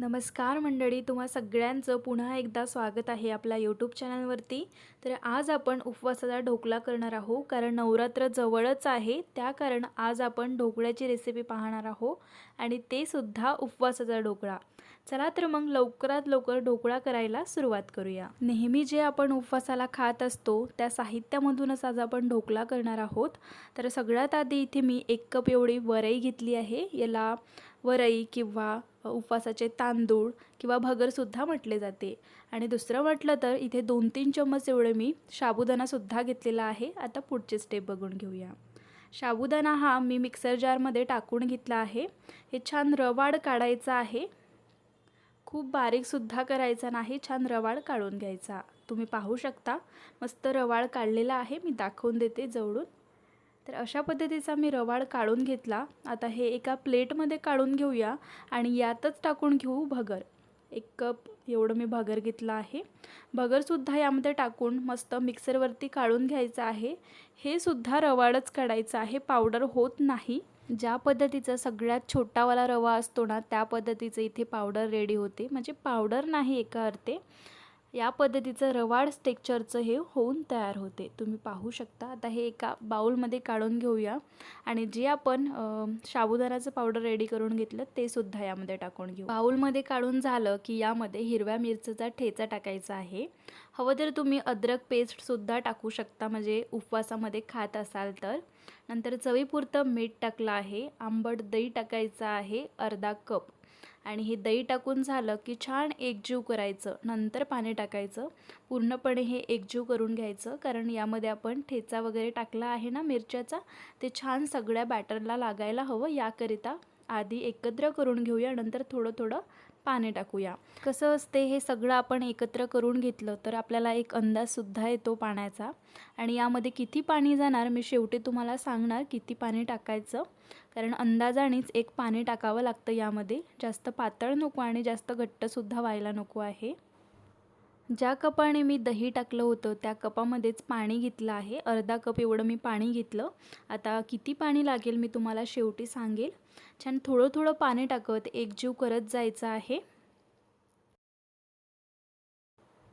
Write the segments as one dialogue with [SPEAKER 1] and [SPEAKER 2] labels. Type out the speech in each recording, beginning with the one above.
[SPEAKER 1] नमस्कार मंडळी तुम्हा सगळ्यांचं पुन्हा एकदा स्वागत आहे आपल्या यूट्यूब चॅनलवरती तर आज आपण उपवासाचा ढोकळा करणार आहोत कारण नवरात्र जवळच आहे. त्या कारण आज आपण ढोकळ्याची रेसिपी पाहणार आहोत आणि ते सुद्धा उपवासाचा ढोकळा. चला तर मग लवकरात लवकर ढोकळा करायला सुरुवात करूया. नेहमी जे आपण उपवासाला खात असतो त्या साहित्यामधूनच आज आपण ढोकळा करणार आहोत. तर सगळ्यात आधी इथे मी एक कप एवढी वरई घेतली आहे. याला वरई किंवा उपवासाचे तांदूळ किंवा भगरसुद्धा म्हटले जाते. आणि दुसरं म्हटलं तर इथे दोन तीन चम्मच एवढं मी साबुदाणासुद्धा घेतलेला आहे. आता पुढचे स्टेप बघून घेऊया. साबुदाणा हा मी मिक्सर जारमध्ये टाकून घेतला आहे. हे छान रवाड काढायचा आहे. खूप बारीकसुद्धा करायचा नाही छान रवाळ काढून घ्यायचा. तुम्ही पाहू शकता. मस्त रवाळ काढलेला आहे. मी दाखवून देते जवळून. तर अशा पद्धतीचा मी रवाळ काढून घेतला. आता हे एका प्लेटमध्ये काढून घेऊया आणि यातच टाकून घेऊ भगर. एक कप एवढं मी भगर घेतला आहे. भगरसुद्धा यामध्ये टाकून मस्त मिक्सरवरती काढून घ्यायचं आहे. हे सुद्धा रवाळच काढायचं आहे. पावडर होत नाही. ज्या पद्धतीचा सगळ्यात छोटावाला रवा असतो ना त्या पद्धतीचं इथे पावडर रेडी होते. म्हणजे पावडर नाही एका अर्थे. या पद्धतीचं रवाड टेक्चरचं हे होऊन तयार होते. तुम्ही पाहू शकता. आता हे एका बाऊलमध्ये काढून घेऊया. आणि जे आपण साबुदाण्याचं पावडर रेडी करून घेतलं ते सुद्धा यामध्ये टाकून घेऊ. बाऊलमध्ये काढून झालं की यामध्ये हिरव्या मिरचीचा ठेचा टाकायचा आहे. हवं तर तुम्ही अद्रक पेस्टसुद्धा टाकू शकता. म्हणजे उपवासामध्ये खात असाल तर. नंतर चवीपुरतं मीठ टाकलं आहे. आंबट दही टाकायचं आहे. अर्धा कप आणि हे दही टाकून झालं की छान एकजीव करायचं. नंतर पाणी टाकायचं. पूर्णपणे हे एकजीव करून घ्यायचं. कारण यामध्ये आपण ठेचा वगैरे टाकला आहे ना मिरच्याचा ते छान सगळ्या बॅटरला लागायला हवं. याकरिता आधी एकत्र करून घेऊया. नंतर थोडं थोडं पाणी टाकूया. कसं असते हे सगळं आपण एकत्र करून घेतलं तर आपल्याला एक अंदाजसुद्धा येतो पाण्याचा. आणि यामध्ये किती पाणी जाणार मी शेवटी तुम्हाला सांगणार किती पाणी टाकायचं. कारण अंदाजानेच एक पाणी टाकावं लागतं यामध्ये. जास्त पातळ नको आणि जास्त घट्टसुद्धा व्हायला नको आहे. ज्या कपाने मी दही टाकलं होतं त्या कपामध्येच पाणी घेतलं आहे. अर्धा कप एवढं मी पाणी घेतलं. आता किती पाणी लागेल मी तुम्हाला शेवटी सांगेल. छान थोडं थोडं पाणी टाकत एकजीव करत जायचं आहे.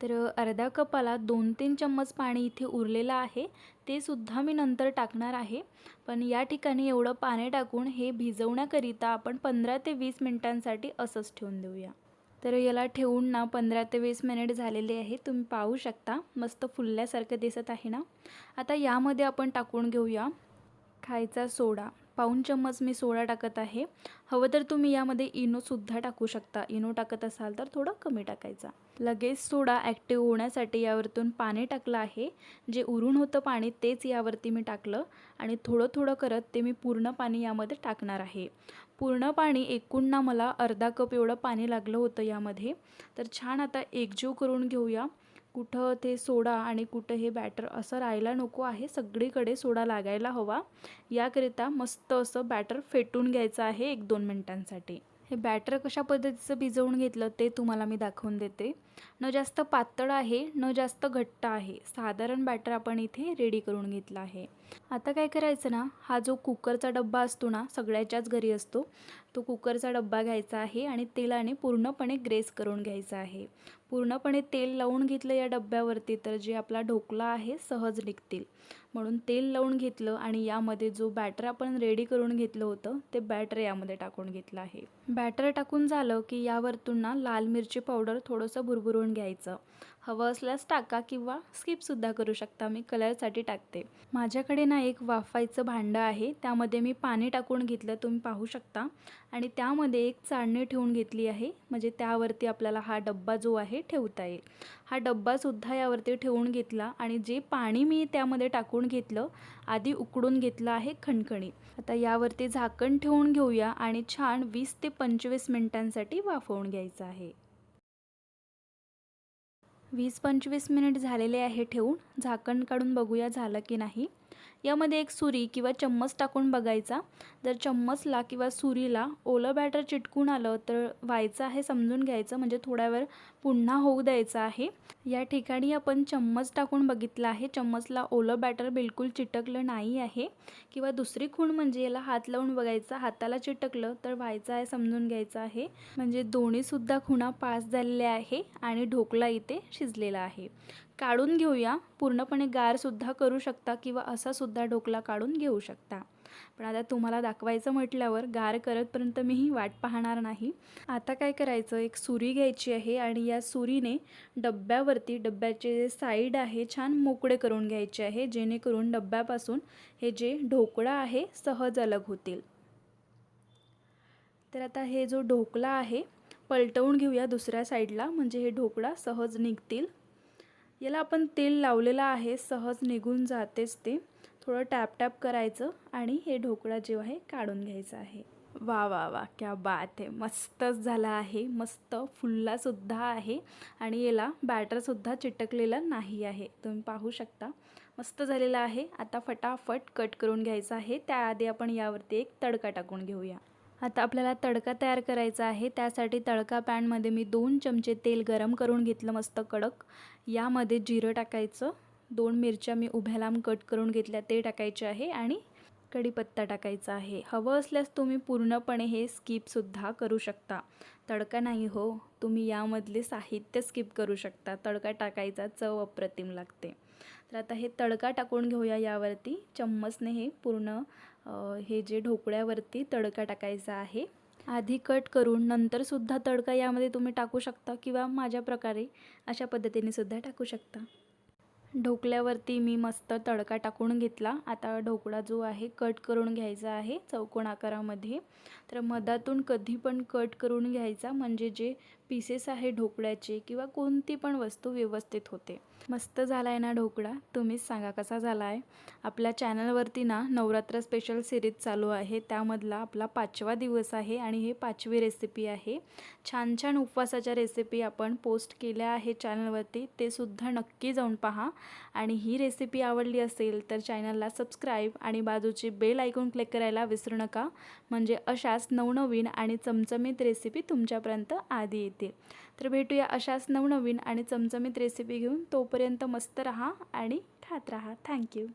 [SPEAKER 1] तर अर्धा कपाला दोन तीन चम्मच पाणी इथे उरलेलं आहे. ते सुद्धा मी नंतर टाकणार आहे. पण या ठिकाणी एवढं पाणी टाकून हे भिजवण्याकरिता आपण पंधरा ते वीस मिनटांसाठी असंच ठेवून देऊया. तर याला ठेवून ना पंधरा ते वीस मिनिट झालेले आहे. तुम्ही पाहू शकता. मस्त फुलल्यासारखं दिसत आहे ना. आता यामध्ये आपण टाकून घेऊया. खायचा सोडा. पाऊन चम्मच मी सोडा टाकत आहे. हवं तर तुम्ही यामध्ये इनोसुद्धा टाकू शकता. इनो टाकत असाल तर थोडं कमी टाकायचा. लगेच सोडा ॲक्टिव्ह होण्यासाठी यावरतून पाणी टाकलं आहे. जे उरून होतं पाणी तेच यावरती मी टाकलं आणि थोडं थोडं करत ते मी पूर्ण पाणी यामध्ये टाकणार आहे. पूर्ण पाणी एकूण ना मला अर्धा कप एवढं पाणी लागलं होतं यामध्ये. तर छान आता एकजीव करून घेऊया. कुठं ते सोडा आणि कुठं हे बॅटर असं राहायला नको आहे. सगळीकडे सोडा लागायला हवा. याकरिता मस्त असं बॅटर फेटून घ्यायचं आहे एक दोन मिनटांसाठी. हे बॅटर कशा पद्धतीचं भिजवून घेतलं ते तुम्हाला मी दाखवून देते. न जास्त पातळ आहे न जास्त घट्ट आहे. साधारण बॅटर आपण इथे रेडी करून घेतला आहे. आता काय करायचं ना हा जो कुकरचा डब्बा असतो ना सगळ्याच्याच घरी असतो. तो कुकरचा डब्बा घ्यायचा आहे आणि तेलाने पूर्णपणे ग्रेस करून घ्यायचा आहे. पूर्णपणे तेल लावून घेतलं या डब्यावरती तर जे आपला ढोकला आहे सहज निघतील. म्हणून तेल लावून घेतलं आणि यामध्ये जो बॅटर आपण रेडी करून घेतलं होतं ते बॅटर यामध्ये टाकून घेतलं आहे. बॅटर टाकून झालं की यावरतून ना लाल मिरची पावडर थोडंसं भुरभुरून घ्यायचं. हवं असल्यास टाका किंवा स्किपसुद्धा करू शकता. मी कलरसाठी टाकते. माझ्याकडे ना एक वाफायचं भांडं आहे. त्यामध्ये मी पाणी टाकून घेतलं. तुम्ही पाहू शकता. आणि त्यामध्ये एक चाळणी ठेवून घेतली आहे. म्हणजे त्यावरती आपल्याला हा डब्बा जो आहे ठेवता येईल. हा डब्बासुद्धा यावरती ठेवून घेतला. आणि जे पाणी मी त्यामध्ये टाकून घेतलं आधी उकडून घेतलं आहे खणखणी. आता यावरती झाकण ठेवून घेऊया. आणि छान वीस ते पंचवीस मिनटांसाठी वाफवून घ्यायचं आहे. वीस पंचवीस मिनिट झालेले आहे ठेवून झाकण काढून बघूया झालं की नाही. यामध्ये एक सुरी किंवा चम्मच टाकून बघायचा. जर चम्मचला किंवा सुरीला ओलं बॅटर चिटकून आलं तर व्हायचं आहे समजून घ्यायचं म्हणजे थोड्या वेळ पुन्हा होऊ द्यायचं आहे. या ठिकाणी आपण चम्मच टाकून बघितलं आहे. चम्मचला ओलं बॅटर बिलकुल चिटकलं नाही आहे. किंवा दुसरी खूण म्हणजे याला हात लावून बघायचा हाताला चिटकलं तर व्हायचं आहे समजून घ्यायचं आहे. म्हणजे दोन्हीसुद्धा खुणा पास झालेल्या आहे आणि ढोकला इथे शिजलेला आहे. काढून घेऊया. पूर्णपणे गारसुद्धा करू शकता किंवा असासुद्धा ढोकला काढून घेऊ शकता. पण आता तुम्हाला दाखवायचं म्हटल्यावर गार करतपर्यंत मीही वाट पाहणार नाही. आता काय करायचं? एक सुरी घ्यायची आहे आणि या सुरीने डब्यावरती डब्याचे जे साईड आहे छान मोकळे करून घ्यायचे आहे जेणेकरून डब्यापासून हे जे ढोकळा आहे सहज अलग होतील. तर आता हे जो ढोकळा आहे पलटवून घेऊया दुसऱ्या साईडला म्हणजे हे ढोकळा सहज निघतील. याला आपण तेल लावलेलं आहे सहज निघून जातेच ते. थोडं टॅप टॅप करायचं आणि हे ढोकळा जे आहे काढून घ्यायचं आहे. वा वा वा क्या बात आहे मस्तच झाला आहे. मस्त फुल्लासुद्धा आहे आणि याला बॅटरसुद्धा चिटकलेलं नाही आहे. तुम्ही पाहू शकता. मस्त झालेलं आहे. आता फटाफट कट करून घ्यायचं आहे. त्याआधी आपण यावरती एक तडका टाकून घेऊया. आता आपल्याला तडका तयार करायचा आहे. त्यासाठी तडका पॅनमध्ये मी दोन चमचे तेल गरम करून घेतलं मस्त कडक. यामध्ये जिरं टाकायचं. दोन मिरच्या मी उभ्या लांब कट करून घेतल्या ते टाकायचे आहे आणि कढीपत्ता टाकायचा आहे. हवं असल्यास तुम्ही पूर्णपणे हे स्किपसुद्धा करू शकता. तडका नाही हो तुम्ही यामधले साहित्य स्किप करू शकता. तडका टाकायचा चव अप्रतिम लागते. तर आता हे तडका टाकून घेऊया यावरती. चम्मचने हे पूर्ण हे जे ढोकळ्यावरती तडका टाकायचा आहे. आधी कट करून नंतरसुद्धा तडका यामध्ये तुम्ही टाकू शकता किंवा माझ्या प्रकारे अशा पद्धतीने सुद्धा टाकू शकता. ढोकल्यावरती मी मस्त तडका टाकून घेतला. आता ढोकळा जो आहे कट करून घ्यायचा आहे चौकोन आकारामध्ये. तर मधातून कधी पण कट करून घ्यायचा म्हणजे जे पीसेस आहे ढोकळ्याचे किंवा कोणती पण वस्तू व्यवस्थित होते. मस्त झाला आहे ना ढोकळा? तुम्हीच सांगा कसा झाला आहे आपल्या चॅनलवरती ना नवरात्र स्पेशल सिरीज चालू आहे. त्यामधला आपला पाचवा दिवस आहे आणि हे पाचवी रेसिपी आहे. छान छान उपवासाच्या रेसिपी आपण पोस्ट केल्या आहे चॅनलवरती. ते सुद्धा नक्की जाऊन पहा. आणि ही रेसिपी आवडली असेल तर चॅनलला सबस्क्राईब आणि बाजूची बेल ऐकून क्लिक करायला विसरू नका. म्हणजे अशाच नवनवीन आणि चमचमीत रेसिपी तुमच्यापर्यंत आधी येते तर भेटूया अशाच नवनवीन आणि चमचमीत रेसिपी घेऊन. तोपर्यंत मस्त रहा आणि खात रहा. थँक्यू